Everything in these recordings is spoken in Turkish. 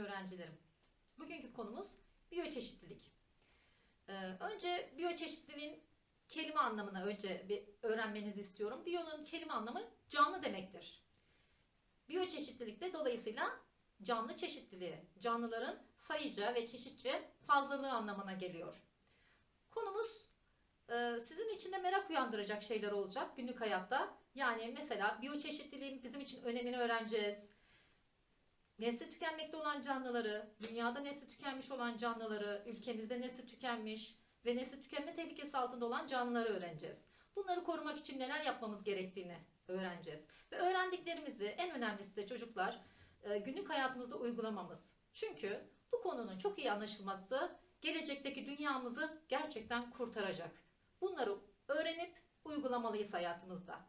öğrencilerim. Bugünkü konumuz biyoçeşitlilik. Ee, önce biyoçeşitliliğin kelime anlamını önce bir öğrenmenizi istiyorum. Biyonun kelime anlamı canlı demektir. Biyoçeşitlilik de dolayısıyla canlı çeşitliliği, canlıların sayıca ve çeşitçe fazlalığı anlamına geliyor. Konumuz e, sizin için de merak uyandıracak şeyler olacak günlük hayatta. Yani mesela biyoçeşitliliğin bizim için önemini öğreneceğiz. Nesli tükenmekte olan canlıları, dünyada nesli tükenmiş olan canlıları, ülkemizde nesli tükenmiş ve nesli tükenme tehlikesi altında olan canlıları öğreneceğiz. Bunları korumak için neler yapmamız gerektiğini öğreneceğiz. Ve öğrendiklerimizi en önemlisi de çocuklar e, günlük hayatımızda uygulamamız. Çünkü bu konunun çok iyi anlaşılması gelecekteki dünyamızı gerçekten kurtaracak. Bunları öğrenip uygulamalıyız hayatımızda.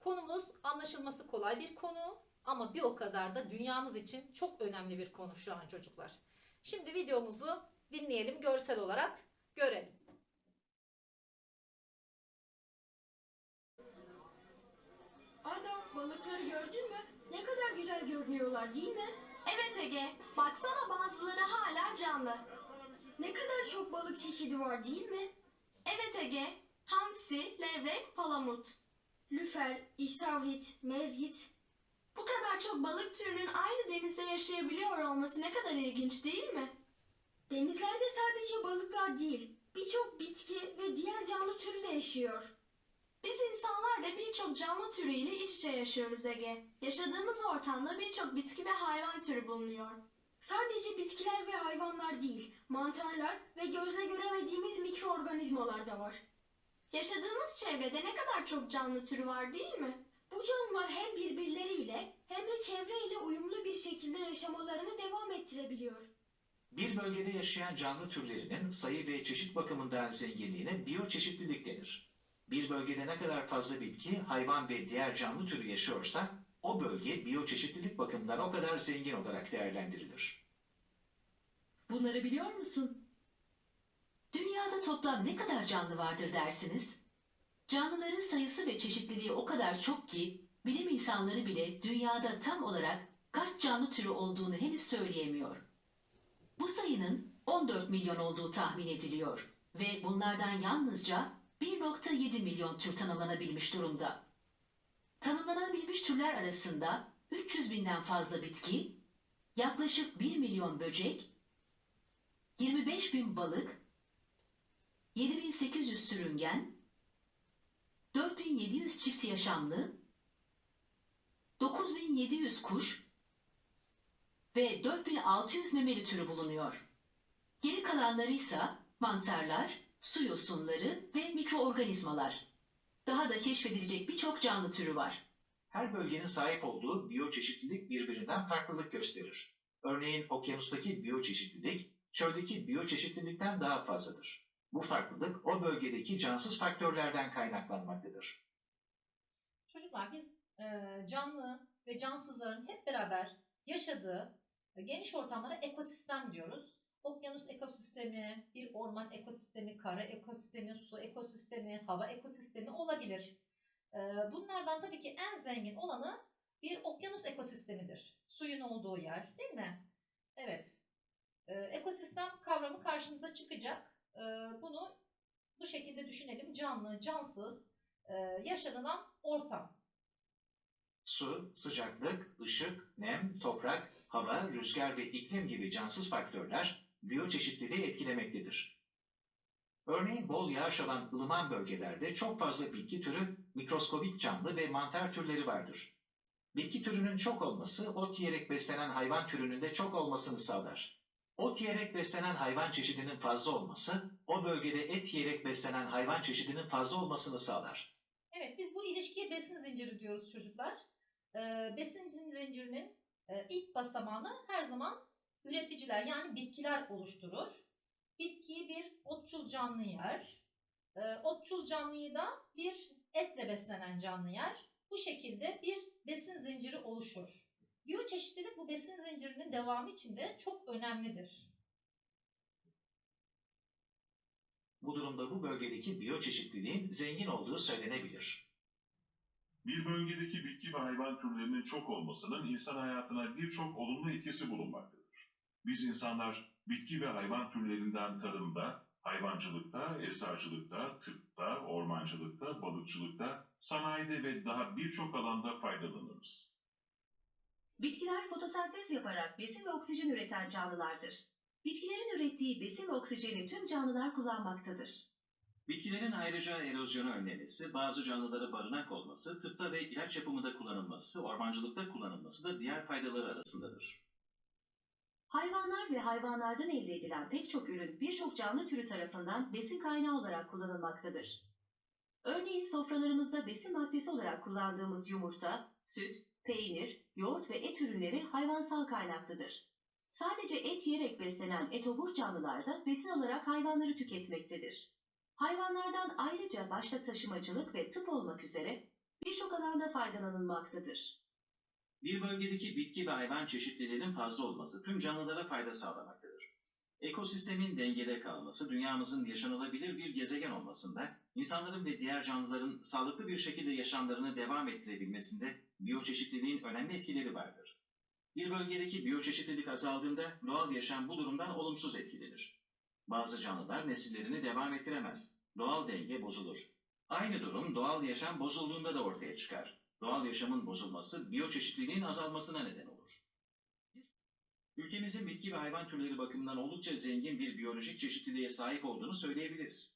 Konumuz anlaşılması kolay bir konu ama bir o kadar da dünyamız için çok önemli bir konu şu an çocuklar. Şimdi videomuzu dinleyelim görsel olarak görelim. Arda balıkları gördün mü? Ne kadar güzel görünüyorlar değil mi? Evet Ege, baksana bazıları hala canlı. Ne kadar çok balık çeşidi var değil mi? Evet Ege, hamsi, levrek, palamut. Lüfer, istavrit, mezgit. Bu kadar çok balık türünün aynı denizde yaşayabiliyor olması ne kadar ilginç değil mi? Denizlerde sadece balıklar değil, birçok bitki ve diğer canlı türü de yaşıyor. Biz insanlar da birçok canlı türüyle iç içe yaşıyoruz Ege. Yaşadığımız ortamda birçok bitki ve hayvan türü bulunuyor. Sadece bitkiler ve hayvanlar değil, mantarlar ve gözle göremediğimiz mikroorganizmalar da var. Yaşadığımız çevrede ne kadar çok canlı türü var değil mi? Bu canlılar hem birbirleriyle hem de çevreyle uyumlu bir şekilde yaşamalarını devam ettirebiliyor. Bir bölgede yaşayan canlı türlerinin sayı ve çeşit bakımından zenginliğine biyoçeşitlilik denir. Bir bölgede ne kadar fazla bitki, hayvan ve diğer canlı türü yaşıyorsa, o bölge biyoçeşitlilik bakımından o kadar zengin olarak değerlendirilir. Bunları biliyor musun? Dünyada toplam ne kadar canlı vardır dersiniz? Canlıların sayısı ve çeşitliliği o kadar çok ki bilim insanları bile dünyada tam olarak kaç canlı türü olduğunu henüz söyleyemiyor. Bu sayının 14 milyon olduğu tahmin ediliyor ve bunlardan yalnızca 1.7 milyon tür tanımlanabilmiş durumda. Tanımlanabilmiş türler arasında 300 binden fazla bitki, yaklaşık 1 milyon böcek, 25 bin balık, 7800 sürüngen, 4700 çift yaşamlı, 9700 kuş ve 4600 memeli türü bulunuyor. Geri kalanları ise mantarlar, su yosunları ve mikroorganizmalar. Daha da keşfedilecek birçok canlı türü var. Her bölgenin sahip olduğu biyoçeşitlilik birbirinden farklılık gösterir. Örneğin okyanustaki biyoçeşitlilik, çöldeki biyoçeşitlilikten daha fazladır. Bu farklılık o bölgedeki cansız faktörlerden kaynaklanmaktadır. Çocuklar biz e, canlı ve cansızların hep beraber yaşadığı e, geniş ortamlara ekosistem diyoruz. Okyanus ekosistemi, bir orman ekosistemi, kara ekosistemi, su ekosistemi, hava ekosistemi olabilir. E, bunlardan tabii ki en zengin olanı bir okyanus ekosistemidir. Suyun olduğu yer değil mi? Evet. E, ekosistem kavramı karşınıza çıkacak. E, bunu bu şekilde düşünelim. Canlı, cansız, e, yaşanılan ortam. Su, sıcaklık, ışık, nem, toprak, hava, rüzgar ve iklim gibi cansız faktörler biyoçeşitliliği etkilemektedir. Örneğin bol yağış alan ılıman bölgelerde çok fazla bitki türü, mikroskobik canlı ve mantar türleri vardır. Bitki türünün çok olması, ot yiyerek beslenen hayvan türünün de çok olmasını sağlar. Ot yiyerek beslenen hayvan çeşidinin fazla olması, o bölgede et yiyerek beslenen hayvan çeşidinin fazla olmasını sağlar. Evet biz bu ilişkiye besin zinciri diyoruz çocuklar. Ee, besin zincirinin e, ilk basamağını her zaman üreticiler yani bitkiler oluşturur. Bitkiyi bir otçul canlı yer. Ee, otçul canlıyı da bir etle beslenen canlı yer. Bu şekilde bir besin zinciri oluşur. Biyoçeşitlilik bu besin zincirinin devamı için de çok önemlidir. Bu durumda bu bölgedeki biyoçeşitliliğin zengin olduğu söylenebilir. Bir bölgedeki bitki ve hayvan türlerinin çok olmasının insan hayatına birçok olumlu etkisi bulunmaktadır. Biz insanlar bitki ve hayvan türlerinden tarımda, hayvancılıkta, eczacılıkta, tıpta, ormancılıkta, balıkçılıkta, sanayide ve daha birçok alanda faydalanırız. Bitkiler fotosentez yaparak besin ve oksijen üreten canlılardır. Bitkilerin ürettiği besin ve oksijeni tüm canlılar kullanmaktadır. Bitkilerin ayrıca erozyonu önlemesi, bazı canlılara barınak olması, tıpta ve ilaç yapımında kullanılması, ormancılıkta kullanılması da diğer faydaları arasındadır. Hayvanlar ve hayvanlardan elde edilen pek çok ürün birçok canlı türü tarafından besin kaynağı olarak kullanılmaktadır. Örneğin sofralarımızda besin maddesi olarak kullandığımız yumurta, süt, peynir, yoğurt ve et ürünleri hayvansal kaynaklıdır. Sadece et yiyerek beslenen etobur canlılar da besin olarak hayvanları tüketmektedir. Hayvanlardan ayrıca başta taşımacılık ve tıp olmak üzere birçok alanda faydalanılmaktadır. Bir bölgedeki bitki ve hayvan çeşitliliğinin fazla olması tüm canlılara fayda sağlamaktadır. Ekosistemin dengede kalması, dünyamızın yaşanılabilir bir gezegen olmasında, insanların ve diğer canlıların sağlıklı bir şekilde yaşamlarını devam ettirebilmesinde biyoçeşitliliğin önemli etkileri vardır. Bir bölgedeki biyoçeşitlilik azaldığında doğal yaşam bu durumdan olumsuz etkilenir. Bazı canlılar nesillerini devam ettiremez. Doğal denge bozulur. Aynı durum doğal yaşam bozulduğunda da ortaya çıkar. Doğal yaşamın bozulması biyoçeşitliliğin azalmasına neden olur. Ülkemizin bitki ve hayvan türleri bakımından oldukça zengin bir biyolojik çeşitliliğe sahip olduğunu söyleyebiliriz.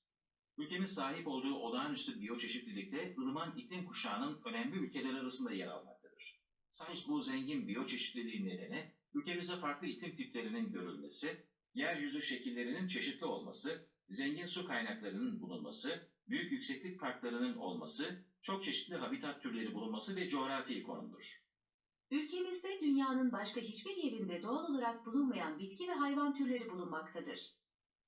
Ülkemiz sahip olduğu olağanüstü biyoçeşitlilikte ılıman iklim kuşağının önemli ülkeler arasında yer almaktadır. Sahip bu zengin biyoçeşitliliğin nedeni ülkemizde farklı iklim tiplerinin görülmesi, yeryüzü şekillerinin çeşitli olması, zengin su kaynaklarının bulunması, büyük yükseklik farklarının olması, çok çeşitli habitat türleri bulunması ve coğrafi konumdur. Ülkemizde dünyanın başka hiçbir yerinde doğal olarak bulunmayan bitki ve hayvan türleri bulunmaktadır.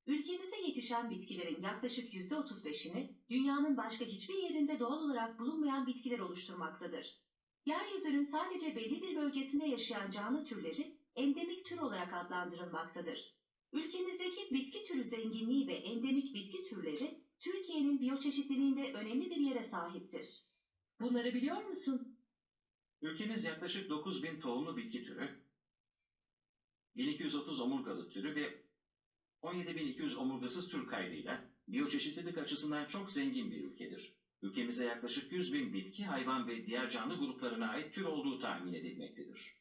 Ülkemizde yetişen bitkilerin yaklaşık %35'ini dünyanın başka hiçbir yerinde doğal olarak bulunmayan bitkiler oluşturmaktadır. Yeryüzünün sadece belli bir bölgesinde yaşayan canlı türleri endemik tür olarak adlandırılmaktadır. Ülkemizdeki bitki türü zenginliği ve endemik bitki türleri Türkiye'nin biyoçeşitliliğinde önemli bir yere sahiptir. Bunları biliyor musun? Ülkemiz yaklaşık 9000 tohumlu bitki türü, 1230 omurgalı türü ve 17200 omurgasız tür kaydıyla biyoçeşitlilik açısından çok zengin bir ülkedir. Ülkemize yaklaşık 100 bin bitki, hayvan ve diğer canlı gruplarına ait tür olduğu tahmin edilmektedir.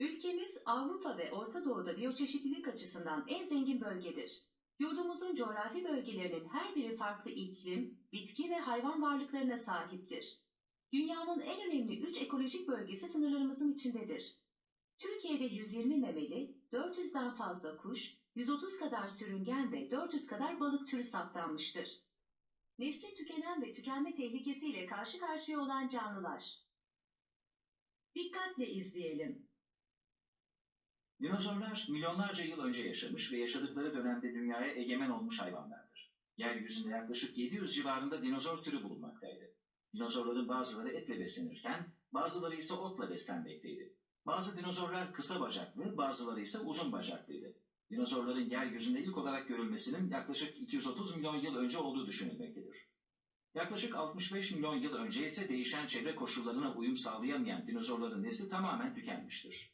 Ülkemiz Avrupa ve Orta Doğu'da biyoçeşitlilik açısından en zengin bölgedir. Yurdumuzun coğrafi bölgelerinin her biri farklı iklim, bitki ve hayvan varlıklarına sahiptir. Dünyanın en önemli 3 ekolojik bölgesi sınırlarımızın içindedir. Türkiye'de 120 memeli, 400'den fazla kuş, 130 kadar sürüngen ve 400 kadar balık türü saptanmıştır. Nesli tükenen ve tükenme tehlikesiyle karşı karşıya olan canlılar. Dikkatle izleyelim. Dinozorlar milyonlarca yıl önce yaşamış ve yaşadıkları dönemde dünyaya egemen olmuş hayvanlardır. Yeryüzünde yaklaşık 700 civarında dinozor türü bulunmaktaydı. Dinozorların bazıları etle beslenirken bazıları ise otla beslenmekteydi. Bazı dinozorlar kısa bacaklı, bazıları ise uzun bacaklıydı. Dinozorların yeryüzünde ilk olarak görülmesinin yaklaşık 230 milyon yıl önce olduğu düşünülmektedir. Yaklaşık 65 milyon yıl önce ise değişen çevre koşullarına uyum sağlayamayan dinozorların nesli tamamen tükenmiştir.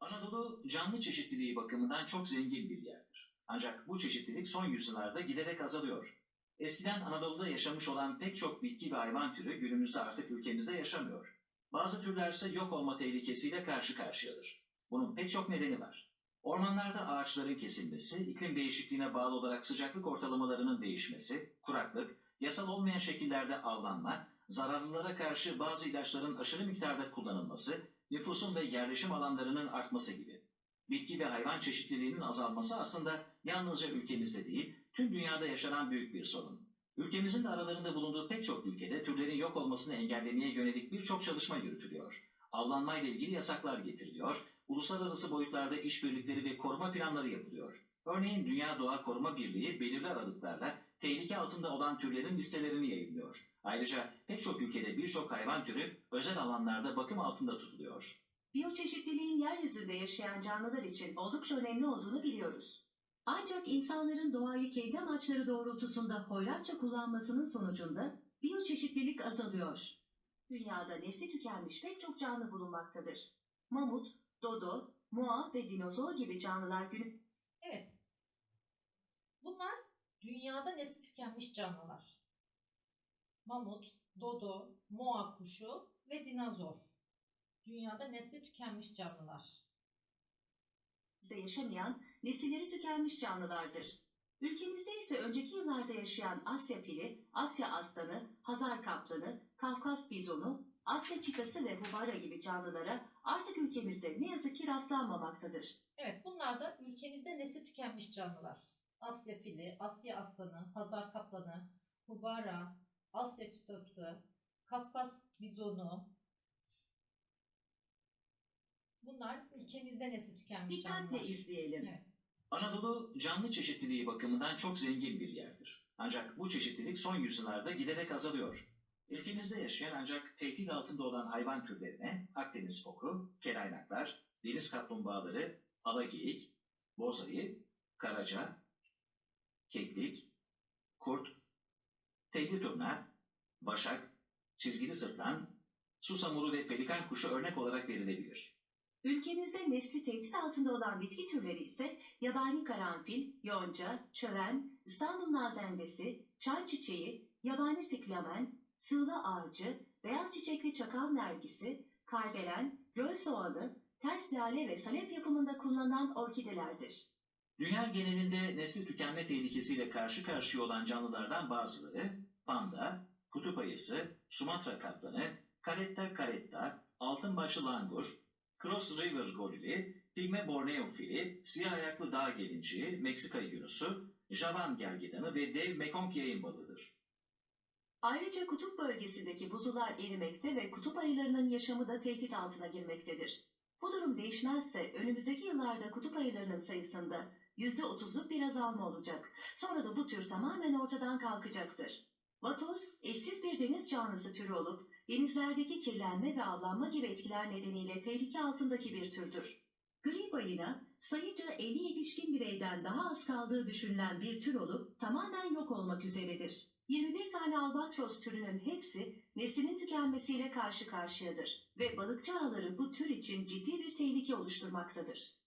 Anadolu canlı çeşitliliği bakımından çok zengin bir yerdir. Ancak bu çeşitlilik son yüzyıllarda giderek azalıyor. Eskiden Anadolu'da yaşamış olan pek çok bitki ve hayvan türü günümüzde artık ülkemizde yaşamıyor. Bazı türler ise yok olma tehlikesiyle karşı karşıyadır. Bunun pek çok nedeni var. Ormanlarda ağaçların kesilmesi, iklim değişikliğine bağlı olarak sıcaklık ortalamalarının değişmesi, kuraklık, yasal olmayan şekillerde avlanma, zararlılara karşı bazı ilaçların aşırı miktarda kullanılması, nüfusun ve yerleşim alanlarının artması gibi. Bitki ve hayvan çeşitliliğinin azalması aslında yalnızca ülkemizde değil, tüm dünyada yaşanan büyük bir sorun. Ülkemizin de aralarında bulunduğu pek çok ülkede türlerin yok olmasını engellemeye yönelik birçok çalışma yürütülüyor. Avlanmayla ilgili yasaklar getiriliyor, uluslararası boyutlarda işbirlikleri ve koruma planları yapılıyor. Örneğin Dünya Doğa Koruma Birliği belirli aralıklarla tehlike altında olan türlerin listelerini yayınlıyor. Ayrıca pek çok ülkede birçok hayvan türü özel alanlarda bakım altında tutuluyor. Biyoçeşitliliğin yeryüzünde yaşayan canlılar için oldukça önemli olduğunu biliyoruz. Ancak insanların doğayı kendi amaçları doğrultusunda hoyratça kullanmasının sonucunda biyoçeşitlilik azalıyor. Dünyada nesli tükenmiş pek çok canlı bulunmaktadır. Mamut, dodo, moa ve dinozor gibi canlılar günü Evet. Bunlar dünyada nesli tükenmiş canlılar. Mamut, dodo, moa kuşu ve dinozor. Dünyada nesli tükenmiş canlılar. yaşamayan, nesilleri tükenmiş canlılardır. Ülkemizde ise önceki yıllarda yaşayan Asya fili, Asya aslanı, Hazar kaplanı, Kafkas bizonu, Asya çitası ve hubara gibi canlılara artık ülkemizde ne yazık ki rastlanmamaktadır. Evet bunlar da ülkemizde nesli tükenmiş canlılar. Asya fili, Asya aslanı, Hazar kaplanı, hubara, Asya çıtası, Kafkas bizonu. Bunlar ülkemizde nesli tükenmiş Dikkatle canlılar. izleyelim. Evet. Anadolu canlı çeşitliliği bakımından çok zengin bir yerdir. Ancak bu çeşitlilik son yüzyıllarda giderek azalıyor. Ülkemizde yaşayan ancak tehdit altında olan hayvan türlerine Akdeniz foku, kelaynaklar, deniz kaplumbağaları, alageyik, bozayı, karaca, keklik, kurt, tehli turna, başak, çizgili sırtlan, susamuru ve pelikan kuşu örnek olarak verilebilir. Ülkemizde nesli tehdit altında olan bitki türleri ise yabani karanfil, yonca, çöven, İstanbul nazendesi, çay çiçeği, yabani siklamen, sığla ağacı, beyaz çiçekli çakal nergisi, kardelen, göl soğanı, ters lale ve salep yapımında kullanılan orkidelerdir. Dünya genelinde nesli tükenme tehlikesiyle karşı karşıya olan canlılardan bazıları panda, kutup ayısı, Sumatra kaplanı, caretta caretta, altın başlı langur, Cross River gorili, pigme borneo fili, siyah ayaklı dağ gelinciği, Meksika yunusu, Javan gergedanı ve dev Mekong yayın balığıdır. Ayrıca kutup bölgesindeki buzullar erimekte ve kutup ayılarının yaşamı da tehdit altına girmektedir. Bu durum değişmezse önümüzdeki yıllarda kutup ayılarının sayısında %30'luk bir azalma olacak. Sonra da bu tür tamamen ortadan kalkacaktır. Vatoz, eşsiz bir deniz canlısı türü olup denizlerdeki kirlenme ve avlanma gibi etkiler nedeniyle tehlike altındaki bir türdür. Gri balina, sayıca 50 yetişkin bireyden daha az kaldığı düşünülen bir tür olup tamamen yok olmak üzeredir. 21 tane albatros türünün hepsi neslinin tükenmesiyle karşı karşıyadır ve balıkçı ağları bu tür için ciddi bir tehlike oluşturmaktadır.